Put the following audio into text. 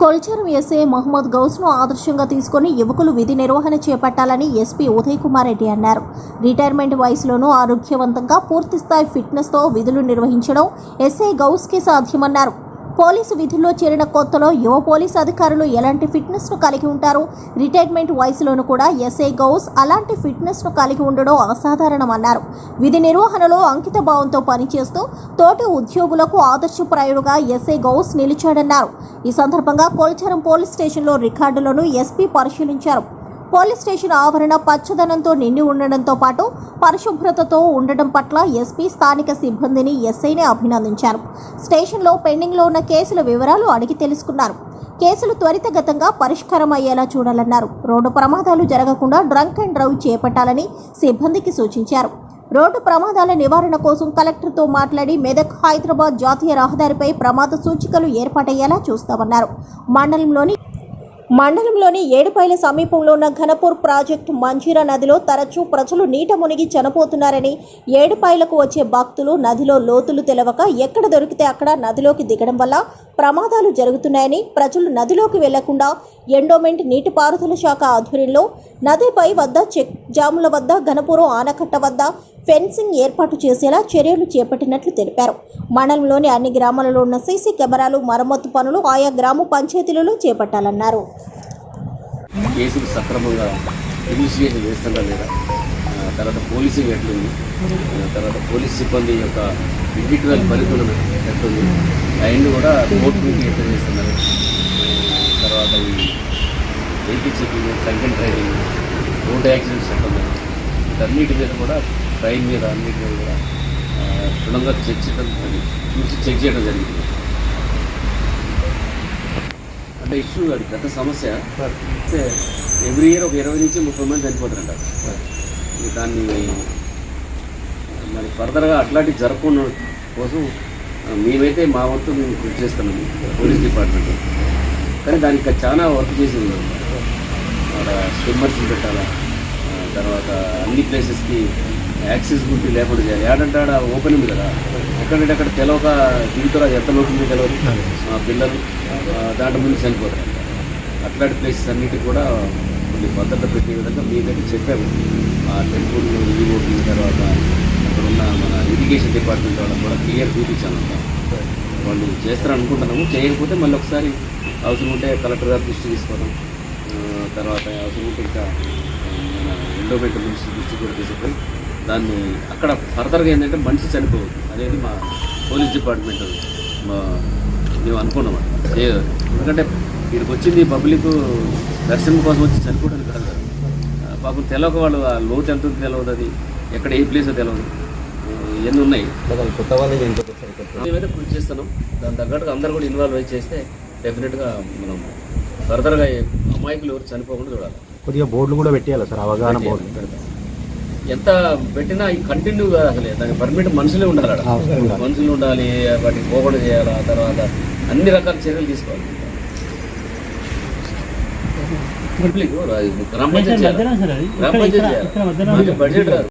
Kolcharam SA Mohammed గౌస్ను ఆదర్శంగా తీసుకొని యువకులు విధి నిర్వహణ చేపట్టాలని ఎస్పీ ఉదయ్ కుమార్ రెడ్డి అన్నారు. రిటైర్మెంట్ వయసులోనూ ఆరోగ్యవంతంగా పూర్తిస్థాయి ఫిట్నెస్తో విధులు నిర్వహించడం ఎస్ఐ గౌస్కి సాధ్యమన్నారు. పోలీసు విధుల్లో చేరిన కొత్తలో యువ పోలీసు అధికారులు ఎలాంటి ఫిట్నెస్ను కలిగి ఉంటారు? రిటైర్మెంట్ వయసులోనూ కూడా ఎస్ఐ గౌస్ అలాంటి ఫిట్నెస్ను కలిగి ఉండడం అసాధారణమన్నారు. విధి నిర్వహణలో అంకిత భావంతో పనిచేస్తూ తోటి ఉద్యోగులకు ఆదర్శప్రాయుడుగా ఎస్ఐ గౌస్ నిలిచాడన్నారు. ఈ సందర్భంగా కోల్చారం పోలీస్ స్టేషన్లో రికార్డులను ఎస్పీ పరిశీలించారు. పోలీస్ స్టేషన్ ఆవరణ పచ్చదనంతో నిండి ఉండడంతో పాటు పరిశుభ్రతతో ఉండడం పట్ల ఎస్పీ స్థానిక సిబ్బందిని ఎస్ఐని అభినందించారు. స్టేషన్లో పెండింగ్లో ఉన్న కేసుల వివరాలు అడిగి తెలుసుకున్నారు. కేసులు త్వరితగతంగా పరిష్కారం అయ్యేలా చూడాలన్నారు. రోడ్డు ప్రమాదాలు జరగకుండా డ్రంక్ అండ్ డ్రైవ్ చేపట్టాలని సిబ్బందికి సూచించారు. రోడ్డు ప్రమాదాల నివారణ కోసం కలెక్టర్తో మాట్లాడి మెదక్ హైదరాబాద్ జాతీయ రహదారిపై ప్రమాద సూచికలు ఏర్పాటయ్యేలా చూస్తామన్నారు. మండలంలోని మండలంలోని ఏడుపైల సమీపంలో ఉన్న ఘనపూర్ ప్రాజెక్టు మంజీరా నదిలో తరచూ ప్రజలు నీట మునిగి చనిపోతున్నారని ఏడుపాయలకు వచ్చే భక్తులు నదిలో లోతులు తెలవక ఎక్కడ దొరికితే అక్కడ నదిలోకి దిగడం వల్ల ప్రమాదాలు జరుగుతున్నాయని ప్రజలు నదిలోకి వెళ్ళకుండా ఎండోమెంట్ నీటిపారుదల శాఖ ఆధ్వర్యంలో నదిపై వద్ద చెక్ జాముల వద్ద ఘనపురం ఆనకట్ట వద్ద ఫెన్సింగ్ ఏర్పాటు చేసేలా చర్యలు చేపట్టినట్లు తెలిపారు. మండలంలోని అన్ని గ్రామాలలో ఉన్న సీసీ కెమెరాలు మరమ్మతు పనులు ఆయా గ్రామ పంచాయతీలలో చేపట్టాలన్నారు. కేసులు సక్రమంగా ఇనిషియేషన్ చేస్తుందా లేదా? తర్వాత పోలీసింగ్ ఎట్లుంది? తర్వాత పోలీస్ సిబ్బంది యొక్క ఇండివిజువల్ పరిధులు ఎట్లుంది? అండ్ కూడా కోర్టు నుంచి ఎట్లా చేస్తున్నారు? తర్వాత ఈ vehicle checking content driving road accidents ఎట్లున్నాయి? వీటన్నిటి మీద కూడా ట్రైన్ మీద అన్నిటి మీద కూడా ఆ, క్షుణ్ణంగా చెక్ చేయడం చూసి చెక్ చేయడం జరిగింది. అంటే ఇష్యూ అది పెద్ద సమస్య. అయితే ఎవ్రీ ఇయర్ ఒక ఇరవై నుంచి ముప్పై మంది చనిపోతారంట దాన్ని మరి ఫర్దర్గా అట్లాంటివి జరగకుండా కోసం మేమైతే మా వంతు మేము కృషి చేస్తున్నాము పోలీస్ డిపార్ట్మెంట్. కానీ దానికి చాలా వర్క్ చేసి అక్కడ స్విమ్మర్స్ పెట్టాలా తర్వాత అన్ని ప్లేసెస్కి యాక్సెసిబిలిటీ లేకుండా చేయాలి. ఏడంటే ఆడ ఓపెన్ ఉంది కదా. ఎక్కడంటే అక్కడ తెలవక దిగుతారు ఎంత లోతుంది తెలియదు ఆ, పిల్లలు దాంట్లో ముందు చనిపోతారు. అట్లాంటి ప్లేసెస్ అన్నిటికి కూడా కొన్ని భద్రత పెట్టే విధంగా మీకైతే చెప్పాము. ఆ టెంపుల్ ఈఓపి తర్వాత అక్కడ ఉన్న మన ఇరిగేషన్ డిపార్ట్మెంట్ వాళ్ళకి కూడా క్లియర్ చూపించాను వాళ్ళు చేస్తారని అనుకుంటున్నాము చేయకపోతే మళ్ళీ ఒకసారి అవసరం ఉంటే కలెక్టర్ గారి దృష్టి తీసుకోవడం తర్వాత అవసరం ఉంటే ఇంకా మన ఎండోమెంట్ మినిస్టర్ దృష్టి కూడా తీసుకుపోయి దాన్ని అక్కడ ఫర్దర్గా ఏంటంటే మనిషి చనిపోవద్దు. అనేది మా పోలీస్ డిపార్ట్మెంట్ మా మేము అనుకున్నాం ఎందుకంటే వీరికి వచ్చింది పబ్లిక్ దర్శనం కోసం వచ్చి చనిపోవడానికి కాదు పాపం తెలవక వాళ్ళు ఆ లోతు ఎంత తెలియదు అది. ఎక్కడ ఏ ప్లేసో తెలియదు ఇవన్నీ ఉన్నాయి. కొత్త వాళ్ళే మేమైతే కృషి చేస్తున్నాం. దాని తగ్గట్టుగా అందరూ కూడా ఇన్వాల్వ్ అయి చేస్తే డెఫినెట్గా మనం ఫర్దర్గా అమాయకులు ఎవరు చనిపోకుండా చూడాలి. కొద్దిగా బోర్డులు కూడా పెట్టేయాలి సార్? అవగాహన బోర్డు. ఎంత పెట్టినా ఈ కంటిన్యూ కాదు అసలే దానికి పర్మిట్ మనుషులే ఉండాలి. ఉండాలి. మనుషులు ఉండాలి వాటికి పోకుండా చేయాలి ఆ తర్వాత అన్ని రకాల చర్యలు తీసుకోవాలి గ్రామ పంచాయతీ. గ్రామ పంచాయతీ బడ్జెట్ రాదు